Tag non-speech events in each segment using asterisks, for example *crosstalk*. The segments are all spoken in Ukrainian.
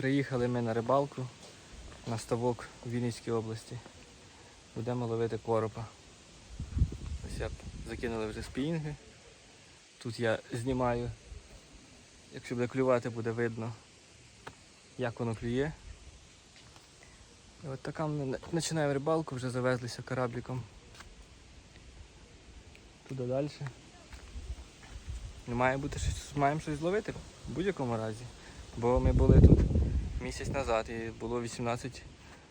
Приїхали ми на рибалку на ставок в Вінницькій області. Будемо ловити коропа. Ось я закинули вже спінги. Тут я знімаю. Якщо буде клювати, буде видно, як воно клює. І от така ми починаємо рибалку, вже завезлися корабліком. Туди далі. Не має бути щось, маємо щось зловити в будь-якому разі. Бо ми були тут місяць назад і було 18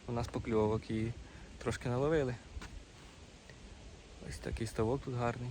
у нас покльовок і трошки наловили. Ось такий ставок тут гарний.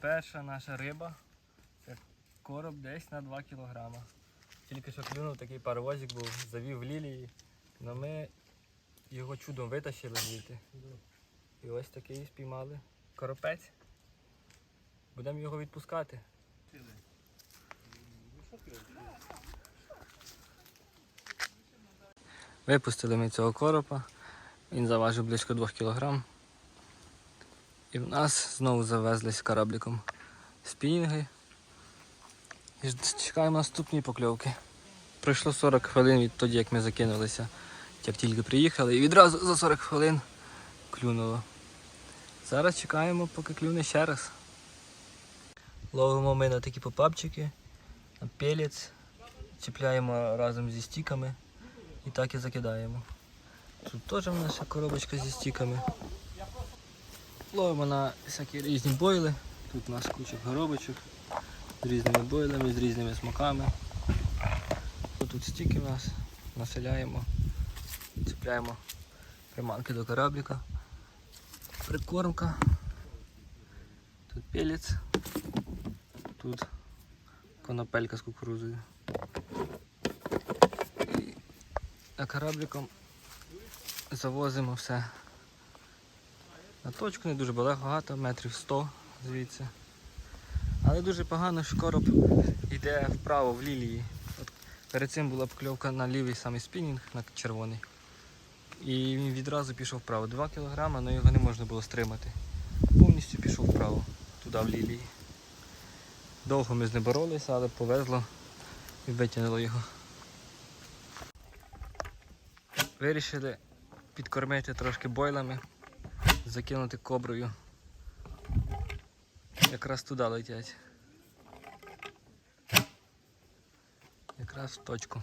Перша наша риба це короб десь на 2 кілограма. Тільки що клюнув такий паровозик був, завів лілії, але ми його чудом витащили звідти. І ось такий спіймали коропець. Будемо його відпускати. Випустили ми цього коропа. Він заважив близько 2 кг. І в нас знову завезлись корабликом спінінги. І чекаємо наступні покльовки. Пройшло 40 хвилин відтоді, як ми закинулися. Як тільки приїхали, і відразу за 40 хвилин клюнуло. Зараз чекаємо, поки клюне ще раз. Ловимо ми на такі попапчики, на пелець, чіпляємо разом зі стіками і так і закидаємо. Тут теж в нас коробочка зі стіками. Ловимо на всякі різні бойли. Тут у нас куча горобочок з різними бойлами, з різними смаками. Тут стіки у нас, населяємо, цепляємо приманки до кораблика, прикормка, тут пелець, тут конопелька з кукурузою. І а корабликом завозимо все на точку не дуже багато, метрів 100 звідси. Але дуже погано, що короб йде вправо в лілії. От перед цим була покльовка на лівий самий спінінг, на червоний. І він відразу пішов вправо. 2 кг, але його не можна було стримати. Повністю пішов вправо, туди в лілії. Довго ми з ним боролися, але повезло і витягнуло його. Вирішили підкормити трошки бойлами закинути коброю. Якраз туди летять. Якраз в точку.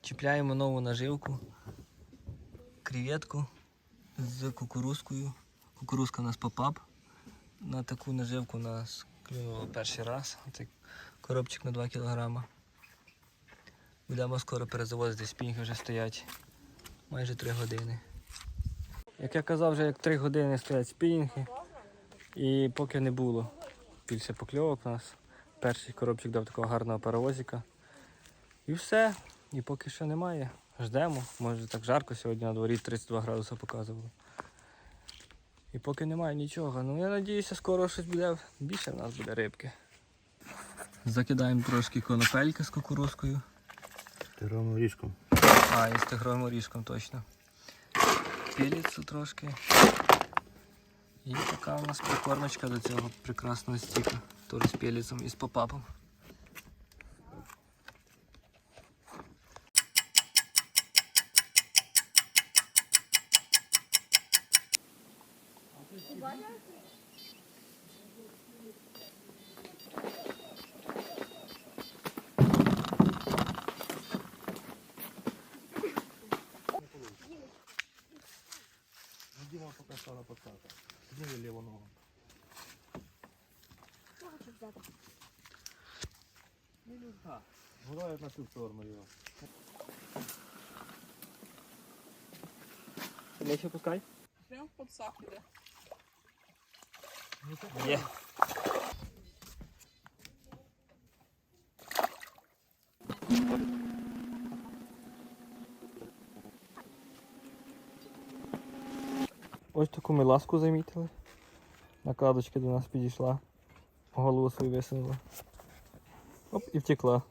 Чіпляємо нову наживку, креветку з кукурузкою. Кукурузка у нас попап. На таку наживку у нас клюнуло перший раз. Це коробчик на 2 кг. Будемо скоро перезавозити, спінги вже стоять майже 3 години. Як я казав, вже як 3 години стоять спінги. І поки не було більше покльовок у нас. Перший коробчик дав такого гарного паровозика. І все. І поки що немає ждемо. Може так жарко сьогодні на дворі 32 градуси показувало. І поки немає нічого. Ну я надіюся, скоро щось буде. Більше в нас буде рибки. Закидаємо трошки конопельки з кукурузкою. Тигровим ріжком. А, і з тигровим орішком точно. Піліцу трошки. І така у нас прикормочка до цього прекрасного стіка. Теж з піліцем і з попапом. Ну, Діма поки що на подсака. Зніми ліву ногу. Гуляє на цю сторону його. Не ще пускай? Прям под сахаря. Є. Ось таку ми ласку замітили. Накладочка до нас підійшла. Голову свою висунула. Оп, і втекла.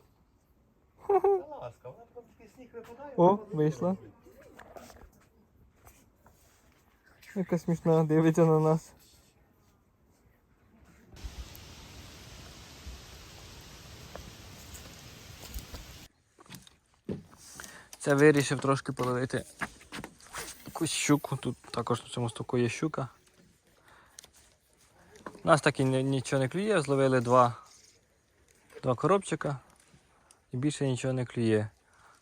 Ласка, вона трошки сніг випадає. О, вийшла. Яка смішна, дивиться на нас. Це вирішив трошки половити якусь щуку. Тут також на цьому стоку є щука. У нас так і нічого не клює, зловили два, два коробчика і більше нічого не клює.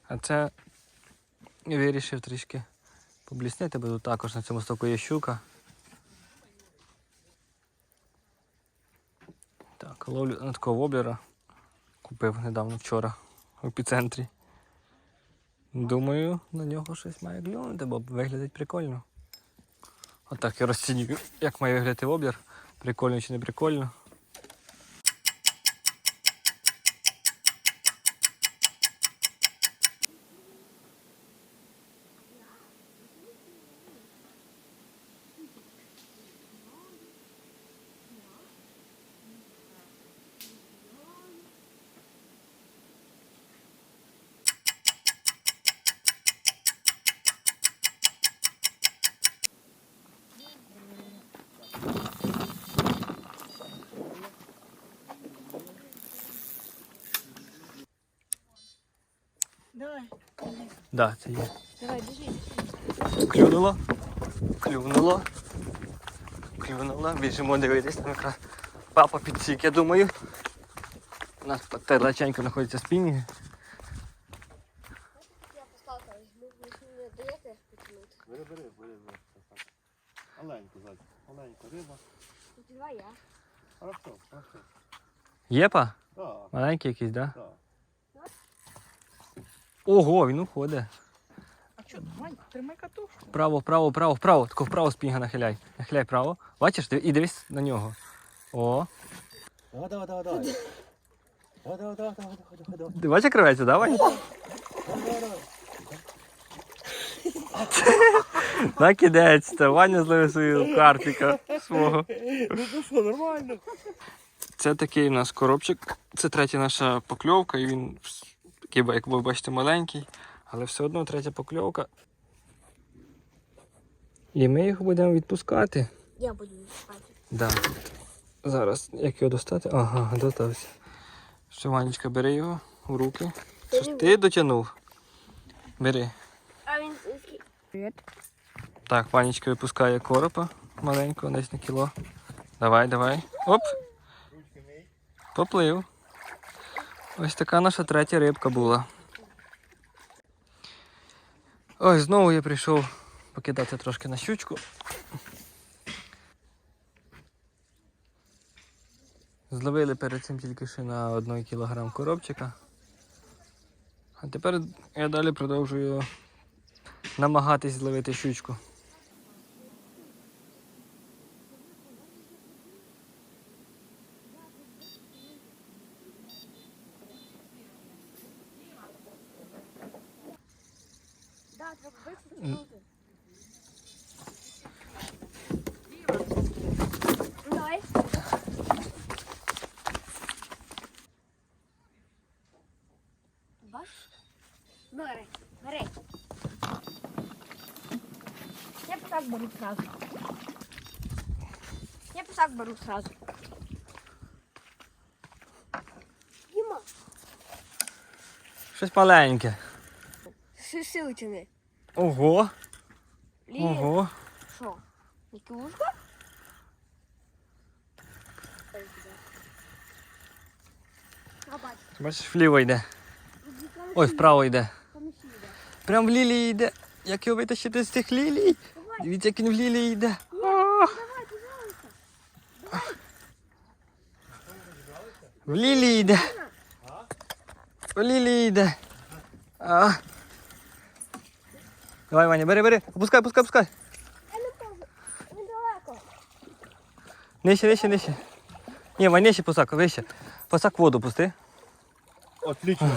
А це вирішив трішки побліснити, бо тут також на цьому стоку є щука. Так, ловлю на такого воблера. Купив недавно вчора в епіцентрі. Думаю, на нього щось має клюнути, бо виглядить прикольно. Отак я розцінюю, як має виглядати воблер. Прикольно чи не прикольно. Давай, Да, це є. давай, бежи. Клюнуло. Клюнуло. Клюнуло. Біжимо дивитись. Там якраз папа підсік, я думаю. У нас терлаченько знаходиться спінінги. Бери, бери, бери, бери. Маленьку, зайчик. Маленька риба. Тут два я. Хорошо, хорошо. Єпа? Так, Маленький якийсь, да? так. Ого, він уходить. А что, Вань, тримай катушку. Вправо, вправо, вправо, вправо. Тако вправо спінга нахиляй. Нахиляй вправо. Бачиш, і дивись на нього. О. Давай, давай, давай, давай. Давай, давай, давай, давай, давай, давай. Ти бачиш, Вань? Давай. На кидець, та Ваня зловив свою картика свого. Ну то що, нормально. Це такий у нас коробчик. Це третя наша покльовка, і він такий, як ви бачите, маленький, але все одно третя покльовка. І ми його будемо відпускати. Я буду спати. Да. Зараз, як його достати? Ага, достався. Що, Ванечка, бери його в руки. Це ж ти дотягнув. Бери. А він Привіт. Так, Ванечка випускає коропа маленького, десь на кіло. Давай, давай. Оп. Поплив. Ось така наша третя рибка була. Ось знову я прийшов покидати трошки на щучку. Зловили перед цим тільки що на 1 кілограм коробчика. А тепер я далі продовжую намагатись зловити щучку. Я писак беру сразу. Я писак беру сразу. Діма, Щось маленьке. тяни. Ого. Лілі, Ого. що? Які ушко? Бачиш, вліво йде. Ой, вправо йде. Прям в лілії йде. Як його витащити з цих лілій? Дивіться, як він в лілії йде. В лілії йде. В лілії йде. А. Давай, Ваня, бери, бери. Опускай, опускай, опускай. Нижче, нижче, нижче. Ні, Ваня, нижче посак, вище. Посак в воду пусти. Отлично.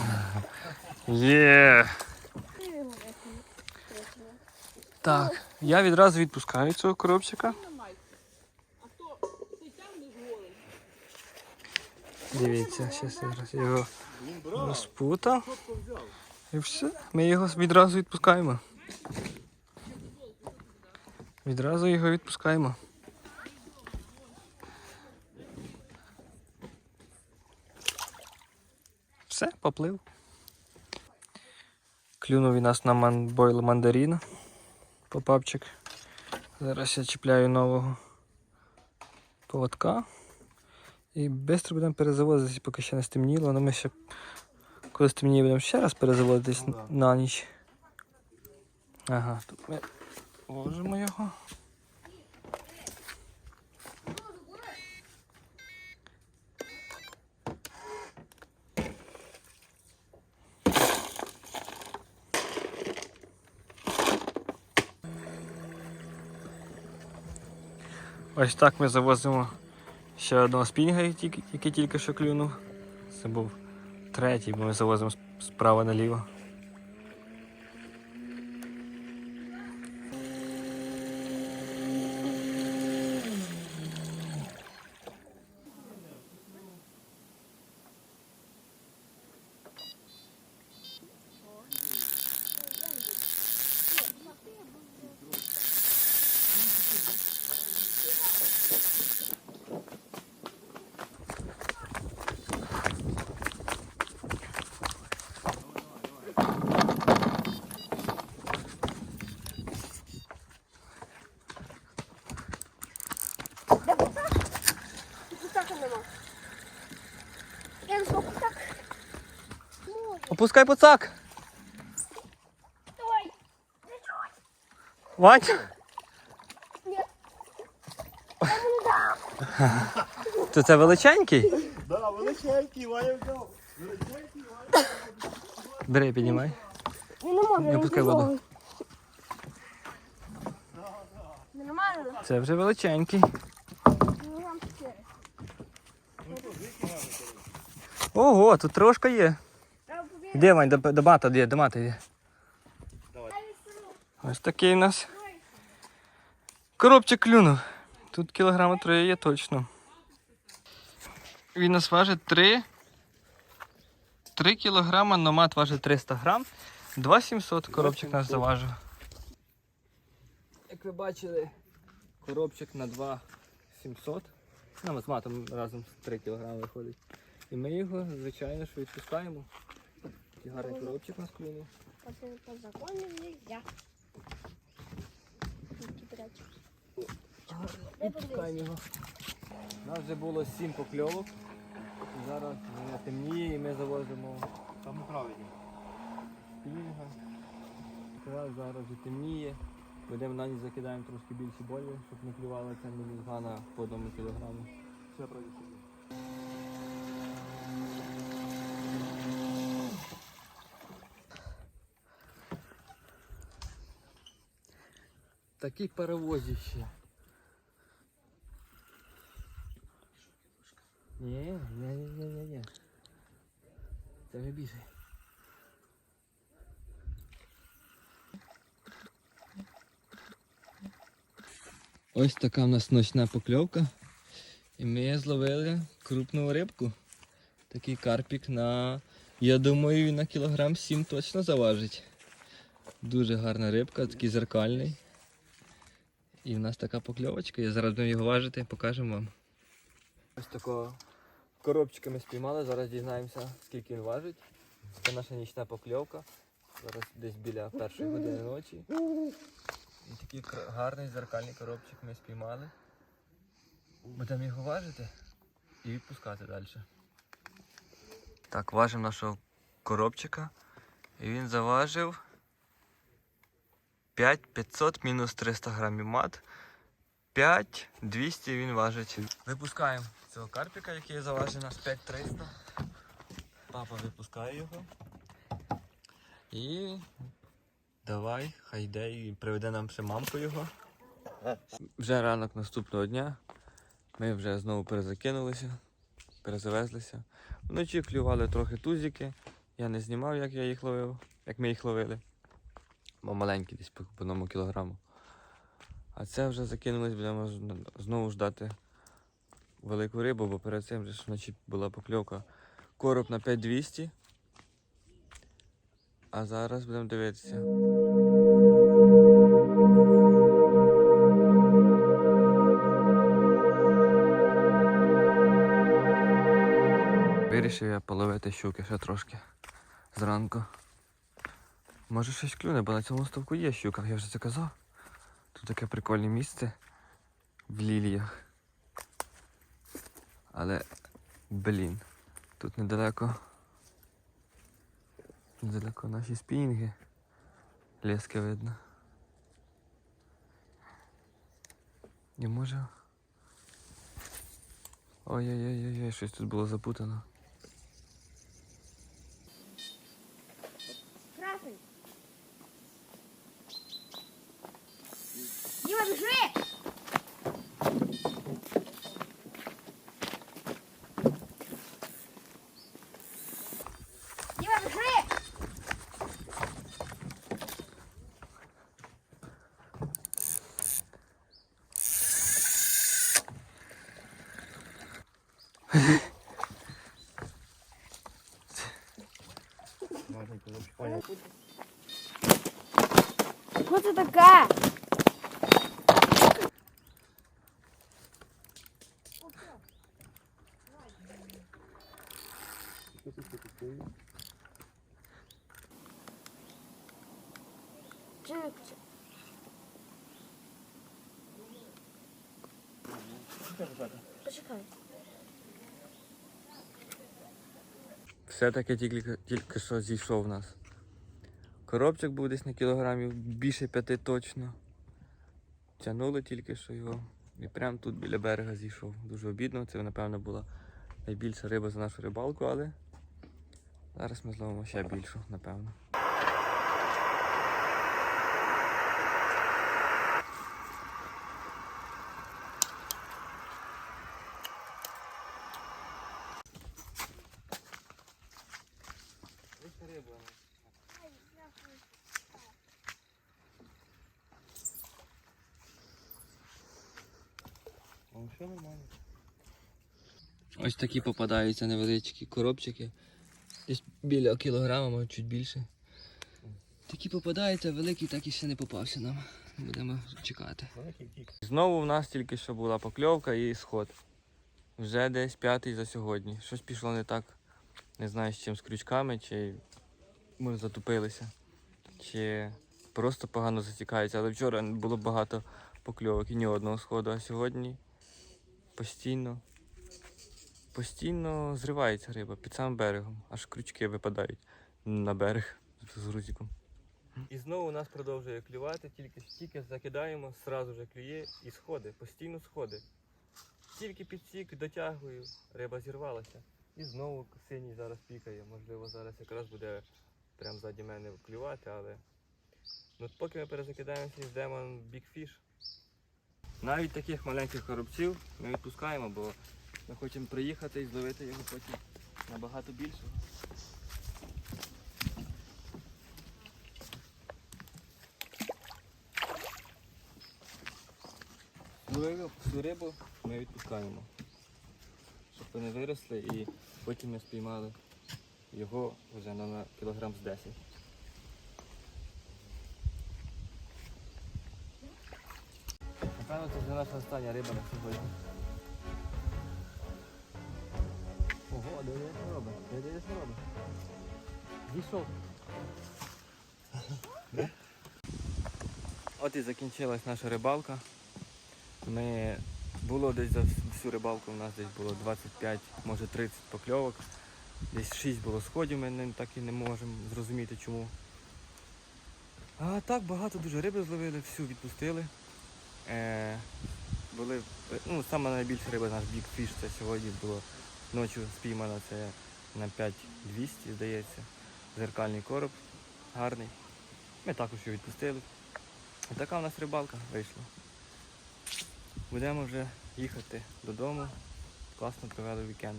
*laughs* Є. Так, я відразу відпускаю цього коробчика. Дивіться, зараз я зараз його розпутав. І все. Ми його відразу відпускаємо. Відразу його відпускаємо. Все, поплив. Клюнув він нас на манбойл мандаріна. Попапчик. Зараз я чіпляю нового поводка. І швидко будемо перезаводитися, поки ще не стемніло, але ми ще коли стемніє, будемо ще раз перезаводитись Ну на ніч. Ага, тут ми ложимо його. Ось так ми завозимо ще одного спінга, який тільки що клюнув. Це був третій, бо ми завозимо справа наліво. Опускай поцак! Давай. Вань! Ні. То це величенький? Да, величенький, Ваня взяв. Величенький, Ваня. Бери, піднімай. Він не може. Не він пускай воду. Нормально. Це вже величенький. Ну. Ого, тут трошки є. Де Вань, до, до мата є, до. Дай відсуну. Ось такий у нас коробчик клюнув. Тут кілограма три є точно. Він нас важить 3. 3 кілограма, номад важить 300 грам. 2700 коробчик наш заважив. Як ви бачили, коробчик на 2700. Ну, з матом разом 3 кілограми виходить. І ми його, звичайно, ж відпускаємо. Такий гарний коробчик у нас клюнув. По закону нельзя. Брати. Його. У нас вже було 7 покльовок. Зараз вже темніє і ми завозимо Там правильно. пінга. Зараз вже темніє. Будемо на ніч закидаємо трошки більше болі, щоб не клювала ця мілізгана по одному кілограму. Все правильно. Такий перевозище. Ні, ні, ні, ні, ні, ні. Це вже більше. Ось така в нас ночна покльовка. І ми зловили крупну рибку. Такий карпік на... Я думаю, на кілограм 7 точно заважить. Дуже гарна рибка, такий зеркальний. І в нас така покльовочка. Я зараз будемо його важити, покажемо вам. Ось такого коробчика ми спіймали, зараз дізнаємося, скільки він важить. Це наша нічна покльовка. Зараз десь біля першої години ночі. І такий гарний зеркальний коробчик ми спіймали. Будемо його важити і відпускати далі. Так, важимо нашого коробчика. І він заважив 5500 мінус 300 грамів мат. 5200 він важить. Випускаємо цього карпіка, який заважив нас 5300. Папа випускає його. І давай, хай йде і приведе нам ще мамку його. Вже ранок наступного дня. Ми вже знову перезакинулися, перезавезлися. Вночі клювали трохи тузики. Я не знімав, як я їх ловив, як ми їх ловили. Маленькі десь по одному кілограму. А це вже закинулись, будемо знову ждати велику рибу, бо перед цим вже вночі була покльовка. Короб на 5200. А зараз будемо дивитися. Вирішив я половити щуки ще трошки зранку. Може щось клюне, бо на цьому ставку є щука, я вже це казав. Тут таке прикольне місце в ліліях. Але, блін, тут недалеко. Недалеко наші спінги. Лески видно. І може. Ой-ой-ой, щось тут було запутано. Что ты такая? Що ти тут стоїш? Чик. Почекай. Все-таки тільки, тільки що зійшов в нас. Коробчик був десь на кілограмів більше п'яти точно. Тянули тільки що його. І прямо тут біля берега зійшов. Дуже обідно. Це, напевно, була найбільша риба за нашу рибалку, але зараз ми зловимо ще більшу, напевно. Ну, все нормально. Ось такі попадаються невеличкі коробчики. Десь біля кілограма, може чуть більше. Такі попадаються, великий так і ще не попався нам. Будемо чекати. Знову в нас тільки що була покльовка і сход. Вже десь п'ятий за сьогодні. Щось пішло не так. Не знаю з чим з крючками, чи може затупилися, чи просто погано затікаються. Але вчора було багато покльовок і ні одного сходу, а сьогодні постійно, постійно зривається риба під самим берегом, аж крючки випадають на берег з грузиком. І знову у нас продовжує клювати, тільки тільки закидаємо, зразу же клює і сходи, постійно сходи. Тільки підсік, дотягую, риба зірвалася. І знову синій зараз пікає. Можливо, зараз якраз буде прямо ззаді мене клювати, але ну, поки ми перезакидаємося, йдемо бікфіш. Навіть таких маленьких коробців ми відпускаємо, бо ми хочемо приїхати і зловити його потім набагато більше. Зловили всю рибу, ми відпускаємо. Щоб вони виросли і потім ми спіймали його вже на кілограм з 10. Напевно, це вже наша остання риба на сьогодні. Ого, де що робить? Де що робить? Зійшов. *laughs* От і закінчилась наша рибалка. Ми було десь за всю рибалку, у нас десь було 25, може 30 покльовок. Десь 6 було сходів, ми так і не можемо зрозуміти чому. А так багато дуже риби зловили, всю відпустили. Е, були, ну, саме найбільша риба наш Fish, це сьогодні було ночі спіймано, це на 5200, здається. Зеркальний короб гарний. Ми також його відпустили. Така у нас рибалка вийшла. Будемо вже їхати додому. Класно провели вікенд.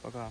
Пока.